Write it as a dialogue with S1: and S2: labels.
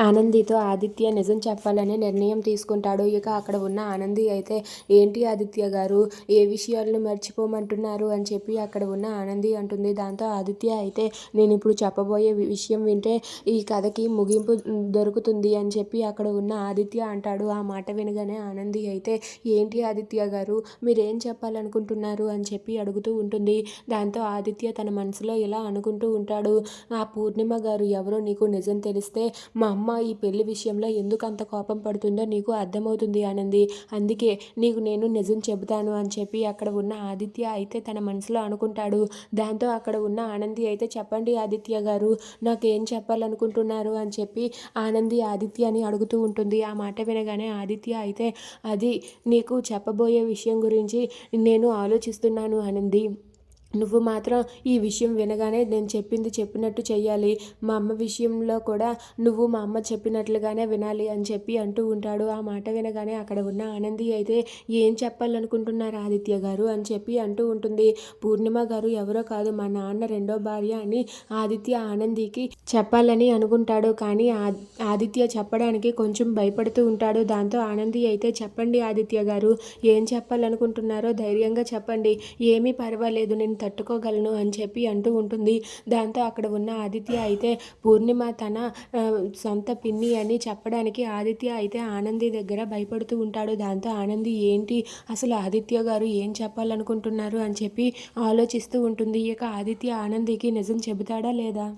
S1: ఆనందితో ఆదిత్య నిజం చెప్పాలని నిర్ణయం తీసుకుంటాడు. ఇక అక్కడ ఉన్న ఆనంది అయితే ఏంటి ఆదిత్య గారు? ఏ విషయాలను మర్చిపోమంటున్నారు? అని చెప్పి అక్కడ ఉన్న ఆనంది అంటుంది. దాంతో ఆదిత్య అయితే నేను ఇప్పుడు చెప్పబోయే విషయం వింటే ఈ కథకి ముగింపు దొరుకుతుంది అని చెప్పి అక్కడ ఉన్న ఆదిత్య అంటాడు. ఆ మాట వినగానే ఆనంది అయితే ఏంటి ఆదిత్య గారు? మీరేం చెప్పాలనుకుంటున్నారు? అని చెప్పి అడుగుతూ ఉంటుంది. దాంతో ఆదిత్య తన మనసులో ఇలా అనుకుంటూ ఉంటాడు. ఆ పూర్ణిమ గారు ఎవరో నీకు నిజం తెలిస్తే మా అమ్మ ఈ పెళ్ళి విషయంలో ఎందుకు అంత కోపం పడుతుందో నీకు అర్థమవుతుంది ఆనంది. అందుకే నీకు నేను నిజం చెబుతాను అని చెప్పి అక్కడ ఉన్న ఆదిత్య అయితే తన మనసులో అనుకుంటాడు. దాంతో అక్కడ ఉన్న ఆనంది అయితే చెప్పండి ఆదిత్య గారు నాకేం చెప్పాలనుకుంటున్నారు అని చెప్పి ఆనంది ఆదిత్య అని అడుగుతూ ఉంటుంది. ఆ మాట వినగానే ఆదిత్య అయితే అది నీకు చెప్పబోయే విషయం గురించి నేను ఆలోచిస్తున్నాను ఆనంది. నువ్వు మాత్రం ఈ విషయం వినగానే నేను చెప్పింది చెప్పినట్టు చెయ్యాలి. మా అమ్మ విషయంలో కూడా నువ్వు మా అమ్మ చెప్పినట్లుగానే వినాలి అని చెప్పి అంటూ ఉంటాడు. ఆ మాట వినగానే అక్కడ ఉన్న ఆనంది అయితే ఏం చెప్పాలనుకుంటున్నారు ఆదిత్య గారు అని చెప్పి అంటూ ఉంటుంది. పూర్ణిమ గారు ఎవరో కాదు మా నాన్న రెండో భార్య అని ఆదిత్య ఆనందికి చెప్పాలని అనుకుంటాడు. కానీ ఆదిత్య చెప్పడానికి కొంచెం భయపడుతూ ఉంటాడు. దాంతో ఆనంది అయితే చెప్పండి ఆదిత్య గారు ఏం చెప్పాలనుకుంటున్నారో ధైర్యంగా చెప్పండి. ఏమీ పర్వాలేదు నేను తట్టుకోగలను అని చెప్పి అంటూ ఉంటుంది. దాంతో అక్కడ ఉన్న ఆదిత్య అయితే పూర్ణిమ తన సొంత పిన్ని అని చెప్పడానికి ఆదిత్య అయితే ఆనంది దగ్గర భయపడుతూ ఉంటాడు. దాంతో ఆనంది ఏంటి అసలు ఆదిత్య గారు ఏం చెప్పాలనుకుంటున్నారు? అని చెప్పి ఆలోచిస్తూ ఉంటుంది. ఇక ఆదిత్య ఆనందికి నిజం చెబుతాడా లేదా?